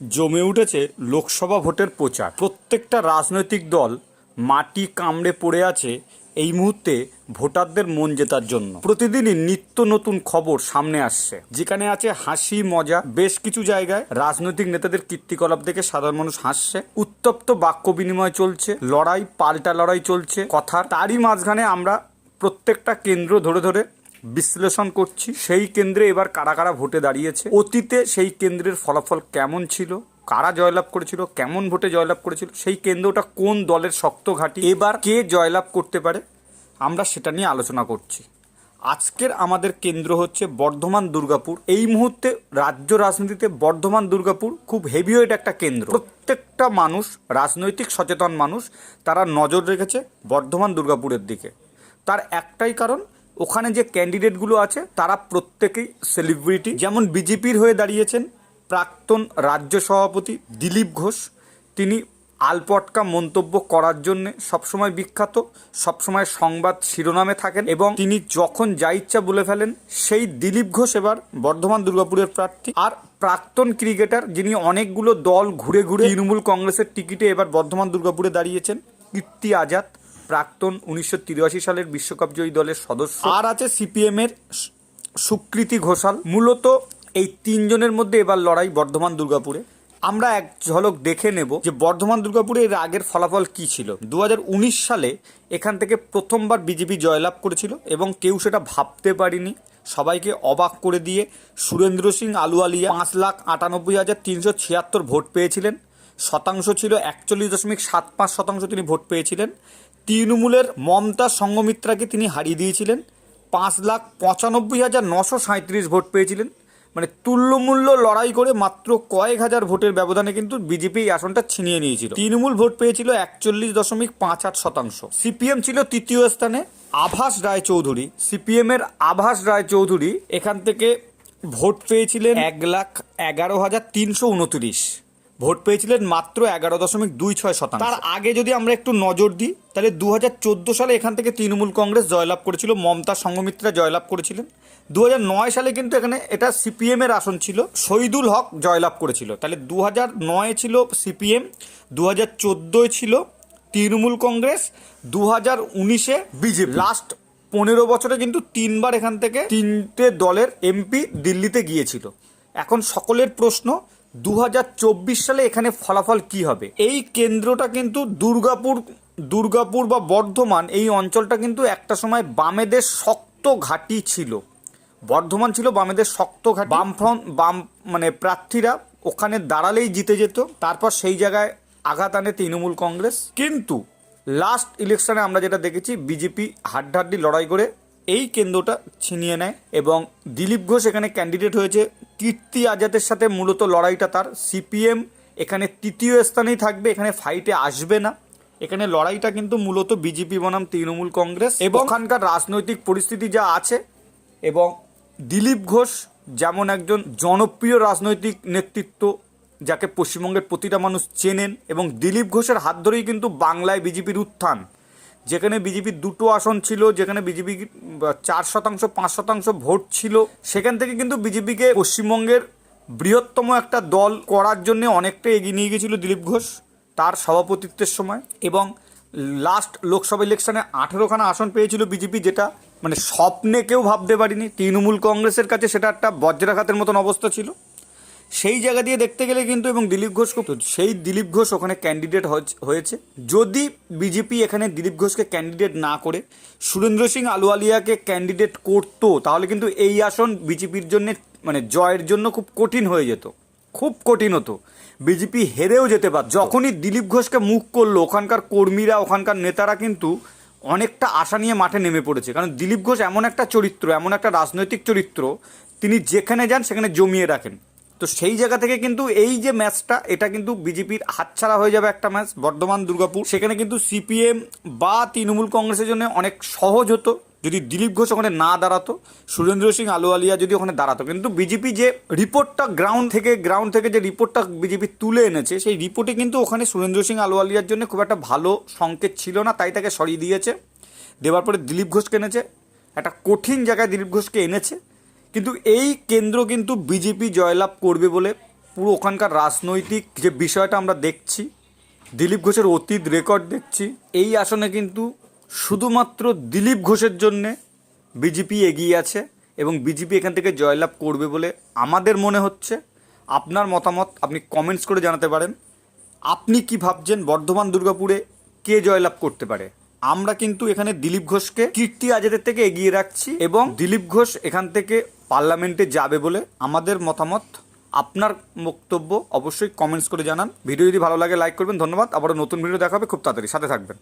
জমে উঠেছে লোকসভা ভোটের প্রচার। প্রত্যেকটা রাজনৈতিক দল মাটি কামড়ে পড়ে আছে এই মুহূর্তে ভোটারদের মন জেতার জন্য। প্রতিদিনই নিত্য নতুন খবর সামনে আসছে। যেখানে আছে হাসি, মজা, বেশ কিছু জায়গায় রাজনৈতিক নেতাদের কীর্তিকলাপ দেখে সাধারণ মানুষ হাসছে। উত্তপ্ত বাক্য বিনিময় চলছে, লড়াই, পাল্টা লড়াই চলছে কথা তারই মাঝখানে আমরা প্রত্যেকটা কেন্দ্র ধরে ধরে বিশ্লেষণ করছি, সেই কেন্দ্রে এবার কারা কারা ভোটে দাঁড়িয়েছে, অতীতে সেই কেন্দ্রের ফলাফল কেমন ছিল, কারা জয়লাভ করেছিল, কেমন ভোটে জয়লাভ করেছিল, সেই কেন্দ্রটা কোন দলের শক্ত ঘাঁটি, এবার কে জয়লাভ করতে পারে, আমরা সেটা নিয়ে আলোচনা করছি। আজকের আমাদের কেন্দ্র হচ্ছে বর্ধমান দুর্গাপুর। এই মুহূর্তে রাজ্য রাজনীতিতে বর্ধমান দুর্গাপুর খুব হেভিওয়েট একটা কেন্দ্র। প্রত্যেকটা মানুষ, রাজনৈতিক সচেতন মানুষ, তারা নজর রেখেছে বর্ধমান দুর্গাপুরের দিকে। তার একটাই কারণ ওখানে যে ক্যান্ডিডেটগুলো আছে, তারা প্রত্যেকেই সেলিব্রিটি যেমন বিজেপির হয়ে দাঁড়িয়েছেন প্রাক্তন রাজ্য সভাপতি দিলীপ ঘোষ। তিনি আলপটকা মন্তব্য করার জন্য সবসময় বিখ্যাত, সবসময় সংবাদ শিরোনামে থাকেন এবং তিনি যখন যা ইচ্ছা বলে ফেলেন, সেই দিলীপ ঘোষ এবার বর্ধমান দুর্গাপুরের প্রার্থী। আর প্রাক্তন ক্রিকেটার যিনি অনেকগুলো দল ঘুরে ঘুরে তৃণমূল কংগ্রেসের টিকিটে এবার বর্ধমান দুর্গাপুরে দাঁড়িয়েছেন, কীর্তি আজাদ। প্রাক্তন উনিশশো তিরাশি সালের বিশ্বকাপ জয়ী দলের সদস্য। আর আছে সিপিএম এর সুকৃতি ঘোষাল। মূলত এই তিনজনের মধ্যে এবার লড়াই বর্ধমান দুর্গাপুরে। আমরা এক ঝলক দেখে নেব যে বর্ধমান দুর্গাপুরে এর আগের ফলাফল কি ছিল। দু হাজার উনিশ সালে এখান থেকে প্রথমবার বিজেপি জয়লাভ করেছিল এবং কেউ সেটা ভাবতে পারিনি। সবাইকে অবাক করে দিয়ে সুরেন্দ্র সিং আলুয়ালিয়া পাঁচ লাখ আটানব্বই হাজার তিনশো ছিয়াত্তর ভোট পেয়েছিলেন। শতাংশ ছিল একচল্লিশ দশমিক সাত পাঁচ শতাংশ তিনি ভোট পেয়েছিলেন। তৃণমূলের মমতা সঙ্গমিত্রাকে তিনি হারিয়ে দিয়েছিলেন। পাঁচ লাখ পঁচানব্বই হাজার নশো সাঁত্রিশ ভোট পেয়েছিলেন। মানে তুল্যমূল্য লড়াই করে মাত্র কয়েক হাজার ভোটের ব্যবধানে কিন্তু বিজেপি এই আসনটা ছিনিয়ে নিয়েছিল। তৃণমূল ভোট পেয়েছিল একচল্লিশ দশমিক পাঁচ আট শতাংশ। সিপিএম ছিল তৃতীয় স্থানে। আভাস রায় চৌধুরী সিপিএম এর আভাস রায় চৌধুরী এখান থেকে ভোট পেয়েছিলেন এক লাখ এগারো হাজার তিনশো উনত্রিশ। ভোট পেয়েছিলেন মাত্র এগারো দশমিক দুই ছয় শতাংশ। তার আগে যদি আমরা একটু নজর দিই তাহলে দু হাজার চোদ্দ সালে এখান থেকে তৃণমূল কংগ্রেস জয়লাভ করেছিল মমতা সঙ্গমিত্রা জয়লাভ করেছিলেন। দু নয় সালে কিন্তু এখানে এটা সিপিএম এর আসন ছিল শহীদুল হক জয়লাভ করেছিল। তাহলে দু হাজার নয় ছিল সিপিএম দু হাজার চোদ্দোয় ছিল তৃণমূল কংগ্রেস দু হাজার উনিশে বিজেপি। লাস্ট পনেরো বছরে কিন্তু তিনবার এখান থেকে তিনটে দলের এমপি দিল্লিতে গিয়েছিল। এখন সকলের প্রশ্ন দু হাজার চব্বিশ সালে এখানে ফলাফল কি হবে? এই কেন্দ্রটা কিন্তু দুর্গাপুর দুর্গাপুর বা বর্ধমান, এই অঞ্চলটা কিন্তু একটা সময় বামেদের শক্ত ঘাঁটি ছিল। বর্ধমান ছিল বামেদের শক্ত ঘাঁটি। বামফ্রন্ট, বাম মানে প্রার্থীরা ওখানে দাঁড়ালেই জিতে যেত। তারপর সেই জায়গায় আঘাত আনে তৃণমূল কংগ্রেস। কিন্তু লাস্ট ইলেকশনে আমরা যেটা দেখেছি, বিজেপি হাড্ডাহাড্ডি লড়াই করে এই কেন্দ্রটা ছিনিয়ে নেয় এবং দিলীপ ঘোষ এখানে ক্যান্ডিডেট হয়েছে কীর্তি আজাদের সাথে মূলত লড়াইটা তার। সিপিএম এখানে তৃতীয় স্থানেই থাকবে, এখানে ফাইটে আসবে না। এখানে লড়াইটা কিন্তু মূলত বিজেপি বনাম তৃণমূল কংগ্রেস এবং ওখানকার রাজনৈতিক পরিস্থিতি যা আছে এবং দিলীপ ঘোষ যেমন একজন জনপ্রিয় রাজনৈতিক নেতৃত্ব, যাকে পশ্চিমবঙ্গের প্রতিটা মানুষ চেনেন এবং দিলীপ ঘোষের হাত ধরেই কিন্তু বাংলায় বিজেপির উত্থান। যেখানে বিজেপির দুটো আসন ছিল, যেখানে বিজেপি চার শতাংশ, পাঁচ শতাংশ ভোট ছিল, সেখান থেকে কিন্তু বিজেপিকে পশ্চিমবঙ্গের বৃহত্তম একটা দল করার জন্য অনেকটা এগিয়ে নিয়ে গেছিল দিলীপ ঘোষ তার সভাপতিত্বের সময় এবং লাস্ট লোকসভা ইলেকশনে আঠেরোখানা আসন পেয়েছিল বিজেপি, যেটা মানে স্বপ্নে কেউ ভাবতে পারিনি। তৃণমূল কংগ্রেসের কাছে সেটা একটা বজ্রাঘাতের মতন অবস্থা ছিল। সেই জায়গা দিয়ে দেখতে গেলে কিন্তু এবং দিলীপ ঘোষ সেই দিলীপ ঘোষ ওখানে ক্যান্ডিডেট হয়েছে। যদি বিজেপি এখানে দিলীপ ঘোষকে ক্যান্ডিডেট না করে, সুরেন্দ্র সিং আলুয়ালিয়াকে ক্যান্ডিডেট করতো, তাহলে কিন্তু এই আসন বিজেপির জন্য মানে জয়ের জন্য খুব কঠিন হয়ে যেত। খুব কঠিন হতো। বিজেপি হেরেও যেতে পারত। যখনই দিলীপ ঘোষকে মুখ করল, ওখানকার কর্মীরা, ওখানকার নেতারা কিন্তু অনেকটা আশা নিয়ে মাঠে নেমে পড়েছে। কারণ দিলীপ ঘোষ এমন একটা চরিত্র, এমন একটা রাজনৈতিক চরিত্র, তিনি যেখানে যান সেখানে জমিয়ে রাখেন। তো সেই জায়গা থেকে কিন্তু এই যে ম্যাচটা, এটা কিন্তু বিজেপির হাতছাড়া হয়ে যাবে একটা ম্যাচ, বর্ধমান, দুর্গাপুর। সেখানে কিন্তু সিপিএম বা তৃণমূল কংগ্রেসের জন্য অনেক সহজ হতো, যদি দিলীপ ঘোষ ওখানে না দাঁড়াতো, সুরেন্দ্র সিং আলুয়ালিয়া যদি ওখানে দাঁড়াতো। কিন্তু বিজেপি যে রিপোর্টটা গ্রাউন্ড থেকে গ্রাউন্ড থেকে যে রিপোর্টটা বিজেপি তুলে এনেছে, সেই রিপোর্টে কিন্তু ওখানে সুরেন্দ্র সিং আলুয়ালিয়ার জন্য খুব একটা ভালো সংকেত ছিল না, তাই তাকে সরিয়ে দিয়েছে। দেওয়ার পরে দিলীপ ঘোষকে এনেছে। একটা কঠিন জায়গায় দিলীপ ঘোষকে এনেছে। কিন্তু এই কেন্দ্র কিন্তু বিজেপি জয়লাভ করবে বলে পুরো ওখানকার রাজনৈতিক যে বিষয়টা আমরা দেখছি, দিলীপ ঘোষের অতীত রেকর্ড দেখছি, এই আসনে কিন্তু শুধুমাত্র দিলীপ ঘোষের জন্যে বিজেপি এগিয়ে আছে এবং বিজেপি এখান থেকে জয়লাভ করবে বলে আমাদের মনে হচ্ছে। আপনার মতামত আপনি কমেন্টস করে জানাতে পারেন। আপনি কি ভাবছেন বর্ধমান, দুর্গাপুরে কে জয়লাভ করতে পারে? আমরা কিন্তু এখানে দিলীপ ঘোষকে কীর্তি আজাদের থেকে এগিয়ে রাখছি এবং দিলীপ ঘোষ এখান থেকে পার্লামেন্টে যাবে বলে আমাদের মতামত, আপনার বক্তব্য অবশ্যই কমেন্টস করে জানান। ভিডিও যদি ভালো লাগে লাইক করবেন। ধন্যবাদ। আবারও নতুন ভিডিও দেখাবে খুব তাড়াতাড়ি সাথে থাকবেন।